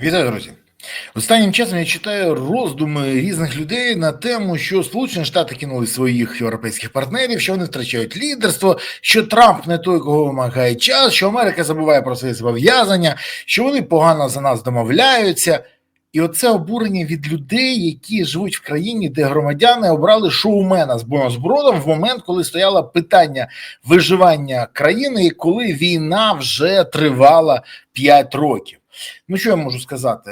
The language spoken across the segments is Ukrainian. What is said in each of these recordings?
Вітаю, друзі. Останнім часом я читаю роздуми різних людей на тему, що Сполучені Штати кинули своїх європейських партнерів, що вони втрачають лідерство, що Трамп не той, кого вимагає час, що Америка забуває про свої зобов'язання, що вони погано за нас домовляються. І оце обурення від людей, які живуть в країні, де громадяни обрали шоумена з бонусбродом в момент, коли стояло питання виживання країни, і коли війна вже тривала 5 років. Ну, що я можу сказати?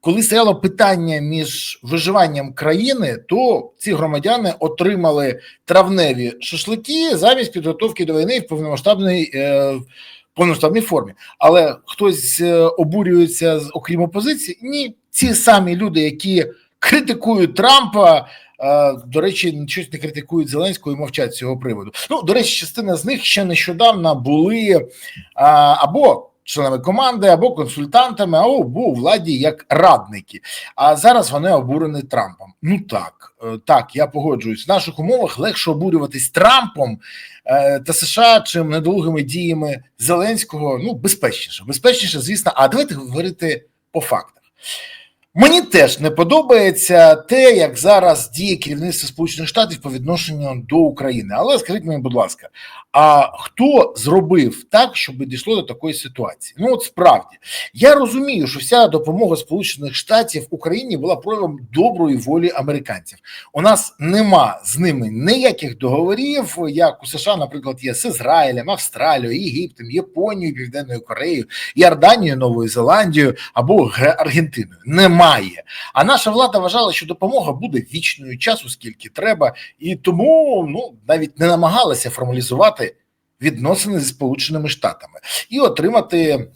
Коли стояло питання між виживанням країни, то ці громадяни отримали травневі шашлики замість підготовки до війни в повномасштабній е, повномасштабній формі. Але хтось е, обурюється окрім опозиції? Ні, ці самі люди, які критикують Трампа. е, До речі, щось не критикують Зеленського і мовчать з цього приводу. Ну, до речі, частина з них ще нещодавно були або членами команди, або консультантами, або у владі як радники. А зараз вони обурені Трампом. Ну так, е, так, я погоджуюсь. В наших умовах легше обурюватись Трампом е, та США, чим недолугими діями Зеленського. Ну, безпечніше. Безпечніше, звісно. А давайте говорити по фактах. Мені теж не подобається те, як зараз діє керівництво Сполучених Штатів по відношенню до України. Але скажіть мені, будь ласка, а хто зробив так, щоб дійшло до такої ситуації? Ну от справді я розумію, що вся допомога Сполучених Штатів Україні була проявом доброї волі американців. У нас нема з ними ніяких договорів, як у США, наприклад, є з Ізраїлем, Австралією, Єгиптом, Японією, Південною Кореєю, Йорданією, Новою Зеландією або Аргентиною. Немає. А наша влада вважала, що допомога буде вічною часу, скільки треба, і тому ну навіть не намагалася формалізувати відносини зі Сполученими Штатами і отримати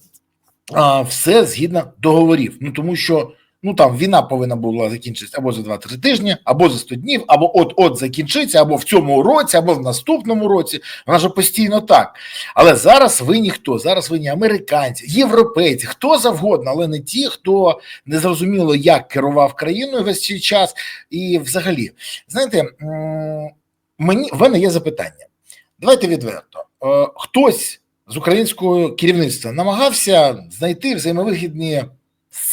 а, все згідно договорів. Ну тому що ну там війна повинна була закінчитися або за 2-3 тижні, або за 100 днів, або от-от закінчиться, або в цьому році, або в наступному році. Вона ж постійно так. Але зараз ви ніхто, зараз ви не американці, європейці, хто завгодно, але не ті, хто не зрозуміло, як керував країною весь цей час. І взагалі, знаєте, мені в мене є запитання. Давайте відверто. Е, Хтось з українського керівництва намагався знайти взаємовигідні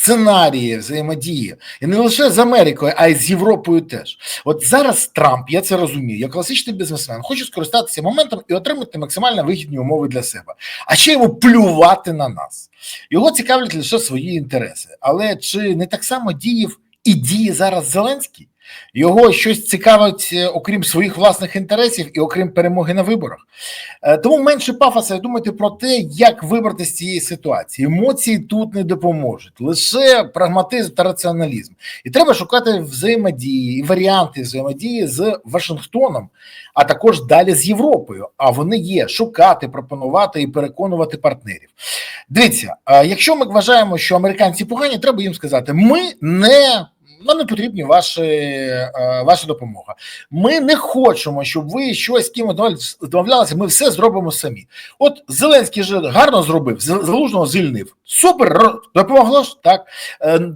сценарії взаємодії, і не лише з Америкою, а й з Європою теж. От зараз Трамп, я це розумію, як класичний бізнесмен, хоче скористатися моментом і отримати максимально вигідні умови для себе, а ще йому плювати на нас. Його цікавлять лише свої інтереси. Але чи не так само діяв і діє зараз Зеленський? Його щось цікавить, е, окрім своїх власних інтересів і окрім перемоги на виборах. Е, Тому менше пафоса думайте про те, як вибрати з цієї ситуації. Емоції тут не допоможуть, лише прагматизм та раціоналізм. І треба шукати взаємодії і варіанти взаємодії з Вашингтоном, а також далі з Європою. А вони є шукати, пропонувати і переконувати партнерів. Дивіться, е, якщо ми вважаємо, що американці погані, треба їм сказати: ми не. Нам не потрібні ваші, е, ваша допомога. Ми не хочемо, щоб ви щось з ким домовлялися. Ми все зробимо самі. От Зеленський же гарно зробив, залужного звільнив. Супер допомогло ж так. Е,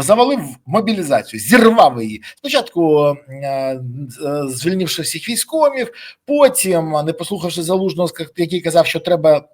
Завалив мобілізацію, зірвав її. Спочатку е, звільнивши всіх військових, потім, не послухавши залужного, який казав, що треба.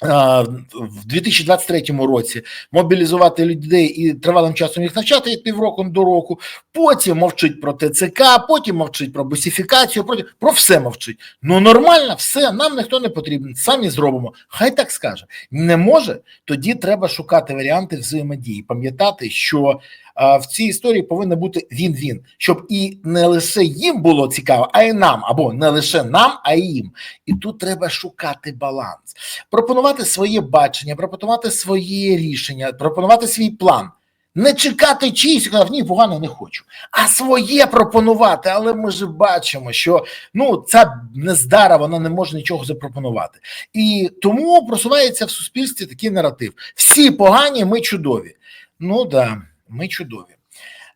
В 2023 році мобілізувати людей і тривалим часом їх навчати від півроку до року. Потім мовчить про ТЦК, потім мовчить про бусифікацію, про, про все мовчить. Ну нормально, все, нам ніхто не потрібен. Самі зробимо. Хай так скаже. Не може, тоді треба шукати варіанти взаємодії. Пам'ятати, що в цій історії повинна бути він-він, щоб і не лише їм було цікаво, а й нам, або не лише нам, а й їм. І тут треба шукати баланс, пропонувати своє бачення, пропонувати своє рішення, пропонувати свій план. Не чекати казав, ні, погано не хочу, а своє пропонувати. Але ми ж бачимо, що ну ця нездара вона не може нічого запропонувати. І тому просувається в суспільстві такий наратив: всі погані, ми чудові. Ну да, ми чудові.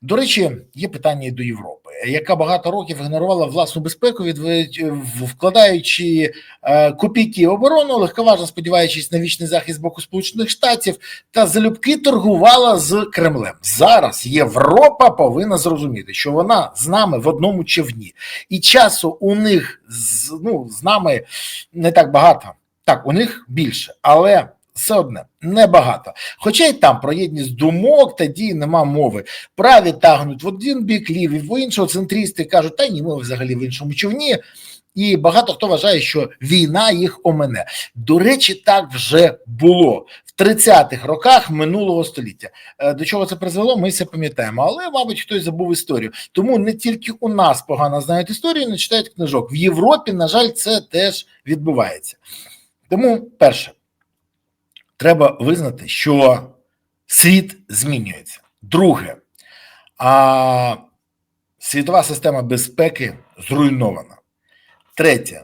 До речі, є питання і до Європи, яка багато років ігнорувала власну безпеку, вкладаючи е, копійки оборону, легковажно сподіваючись на вічний захист з боку Сполучених Штатів, та залюбки торгувала з Кремлем. Зараз Європа повинна зрозуміти, що вона з нами в одному човні, і часу у них з ну з нами не так багато. Так, у них більше, але все одне небагато. Хоча й там про єдність думок та дій нема мови. Праві тагнуть в один бік, ліві в іншого центристи кажуть, та ні, ми взагалі в іншому човні. І багато хто вважає, що війна їх омене. До речі, так вже було в 30-х роках минулого століття. Е, до чого це призвело, ми все пам'ятаємо. Але, мабуть, хтось забув історію. Тому не тільки у нас погано знають історію, не читають книжок. В Європі, на жаль, це теж відбувається. Тому, перше, треба визнати, що світ змінюється. Друге, а світова система безпеки зруйнована. Третє,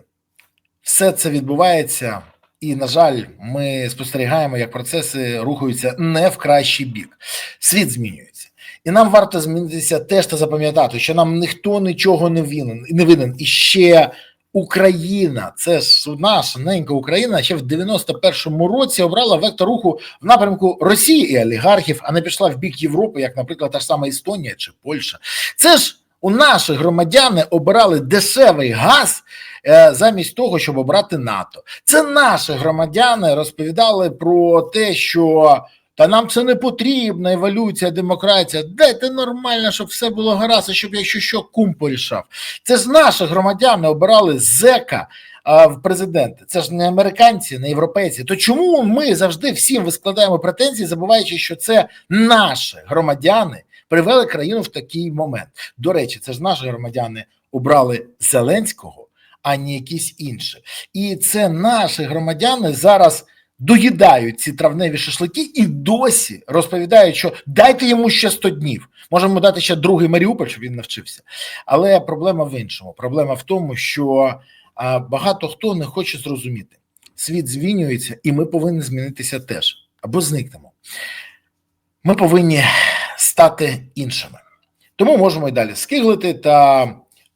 все це відбувається, і, на жаль, ми спостерігаємо, як процеси рухаються не в кращий бік. Світ змінюється. І нам варто змінитися теж та запам'ятати, що нам ніхто нічого не винен, не винен. І ще Україна, це ж наша ненька Україна, ще в 91-му році обрала вектор руху в напрямку Росії і олігархів, а не пішла в бік Європи, як, наприклад, та ж сама Естонія чи Польща. Це ж у наші громадяни обирали дешевий газ е, замість того, щоб обрати НАТО. Це наші громадяни розповідали про те, що та нам це не потрібна еволюція, демократія. Дайте нормально, щоб все було гаразд, щоб якщо що кум порішав. Це ж наші громадяни обирали зека в президенти. Це ж не американці, не європейці. То чому ми завжди всім вискладаємо претензії, забуваючи, що це наші громадяни? привели країну в такий момент. До речі, це ж наші громадяни обрали Зеленського, а не якісь інші. І це наші громадяни зараз. Доїдають ці травневі шашлики і досі розповідають, що дайте йому ще 100 днів. Можемо дати ще другий Маріуполь, щоб він навчився. Але проблема в іншому. Проблема в тому, що багато хто не хоче зрозуміти. Світ змінюється, і ми повинні змінитися теж або зникнемо. Ми повинні стати іншими. Тому можемо і далі скиглити та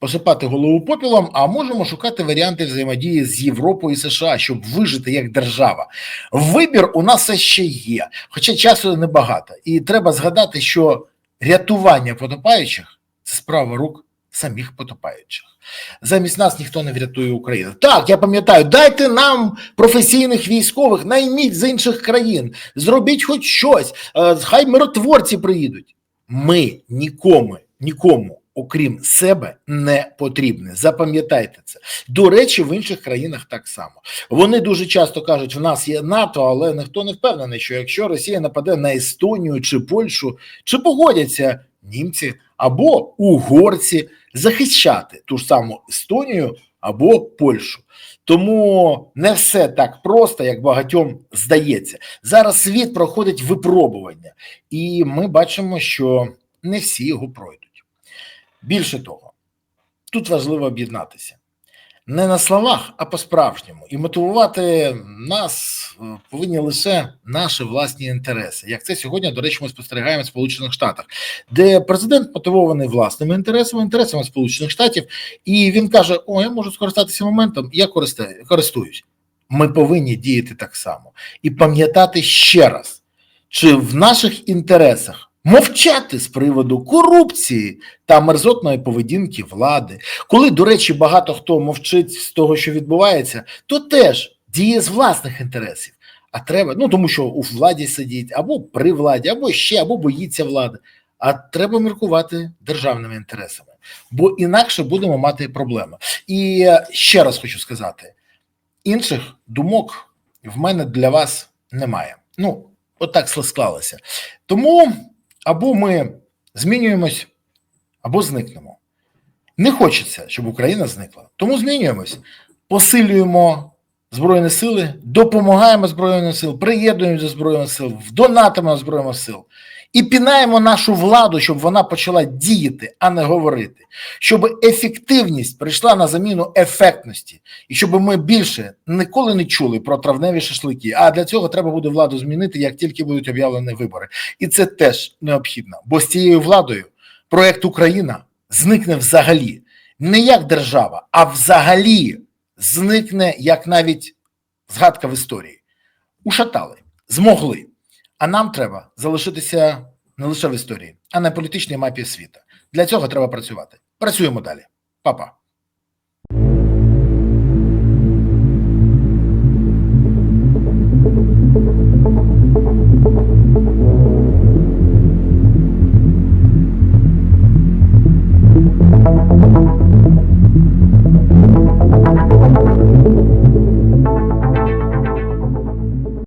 посипати голову попілом, а можемо шукати варіанти взаємодії з Європою і США, щоб вижити як держава. Вибір у нас ще є, хоча часу небагато. І треба згадати, що рятування потопаючих це справа рук самих потопаючих. Замість нас ніхто не врятує Україну. Так, я пам'ятаю, дайте нам професійних військових, найміть з інших країн, зробіть хоч щось, е, хай миротворці приїдуть. Ми нікому, нікому, окрім себе, не потрібні. Запам'ятайте це. До речі, в інших країнах так само. Вони дуже часто кажуть, в нас є НАТО, але ніхто не впевнений, що якщо Росія нападе на Естонію чи Польщу, чи погодяться німці або угорці захищати ту ж саму Естонію або Польщу. Тому не все так просто, як багатьом здається. Зараз світ проходить випробування, і ми бачимо, що не всі його пройдуть. Більше того, тут важливо об'єднатися не на словах, а по-справжньому. І мотивувати нас е, повинні лише наші власні інтереси. Як це сьогодні, до речі, ми спостерігаємо в Сполучених Штатах, де президент мотивований власними інтересами, інтересами Сполучених Штатів, і він каже: О, я можу скористатися моментом, я користуюсь. Ми повинні діяти так само і пам'ятати ще раз, чи в наших інтересах мовчати з приводу корупції та мерзотної поведінки влади. Коли, до речі, багато хто мовчить з того, що відбувається, то теж діє з власних інтересів. А треба, ну тому що у владі сидіть або при владі, або ще, або боїться влади. А треба міркувати державними інтересами, бо інакше будемо мати проблеми. І ще раз хочу сказати: інших думок в мене для вас немає. Ну, отак от склалося. Тому або ми змінюємось, або зникнемо. Не хочеться, щоб Україна зникла. Тому змінюємось, посилюємо Збройні сили, допомагаємо Збройним сил, приєднуємо до Збройних сил, донатимо Збройних сил. І пінаємо нашу владу, щоб вона почала діяти, а не говорити, щоб ефективність прийшла на заміну ефектності, і щоб ми більше ніколи не чули про травневі шашлики. А для цього треба буде владу змінити, як тільки будуть об'явлені вибори, і це теж необхідно. Бо з цією владою проект Україна зникне взагалі, не як держава, а взагалі зникне як навіть згадка в історії. Ушатали, змогли. А нам треба залишитися не лише в історії, а на політичній мапі світу. Для цього треба працювати. Працюємо далі, Па-па.